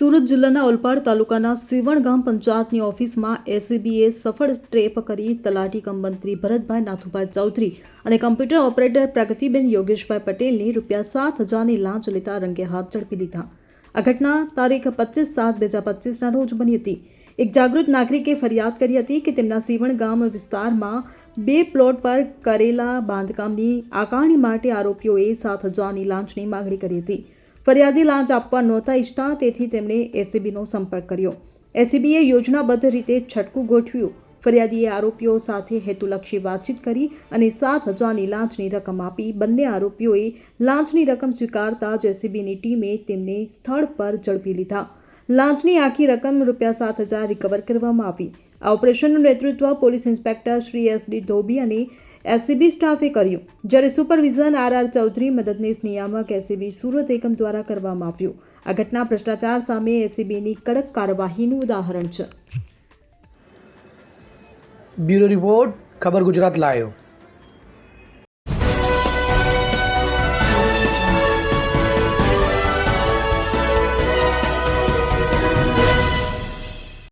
સુરત જિલ્લાના ઓલપાડ તાલુકાના સીવણ ગામ પંચાયતની ઓફિસમાં એસીબીએ સફળ ટ્રેપ કરી તલાટી કમ ભરતભાઈ નાથુભાઈ ચૌધરી અને કમ્પ્યુટર ઓપરેટર પ્રગતિબેન યોગેશભાઈ પટેલની રૂપિયા સાત હજારની લાંચ લેતા રંગે હાથ ઝડપી લીધા. આ ઘટના તારીખ પચીસ સાત બે હજાર પચીસના રોજ બની હતી. એક જાગૃત નાગરિકે ફરિયાદ કરી હતી કે તેમના સીવણ ગામ વિસ્તારમાં બે પ્લોટ પર કરેલા બાંધકામની આકારણી માટે આરોપીઓએ સાત હજારની લાંચની માગણી કરી હતી. ફરિયાદી લાંચ આપવા નહોતા ઈચ્છતા, તેથી તેમણે એસીબીનો સંપર્ક કર્યો. એસીબીએ યોજનાબદ્ધ રીતે છટકું ગોઠવ્યું. ફરિયાદીએ આરોપીઓ સાથે હેતુલક્ષી વાતચીત કરી અને સાત હજારની લાંચની રકમ આપી. બંને આરોપીઓએ લાંચની રકમ સ્વીકારતા જ એસીબીની ટીમે તેમને સ્થળ પર ઝડપી લીધા. લાંચની આખી રકમ રૂપિયા સાત હજાર રિકવર કરવામાં આવી. આ ઓપરેશનનું નેતૃત્વ police inspector Shri S D Dhobi અને એસીબી સ્ટાફે કર્યું. જ્યારે સુપરવિઝન આર આર ચૌધરી મદદનીશ નિયામક એસીબી સુરત એકમ દ્વારા કરવામાં આવ્યું. આ ઘટના ભ્રષ્ટાચાર સામે એસીબીની કડક કાર્યવાહીનું ઉદાહરણ છે. બ્યુરો રિપોર્ટ, ખબર ગુજરાત લાયો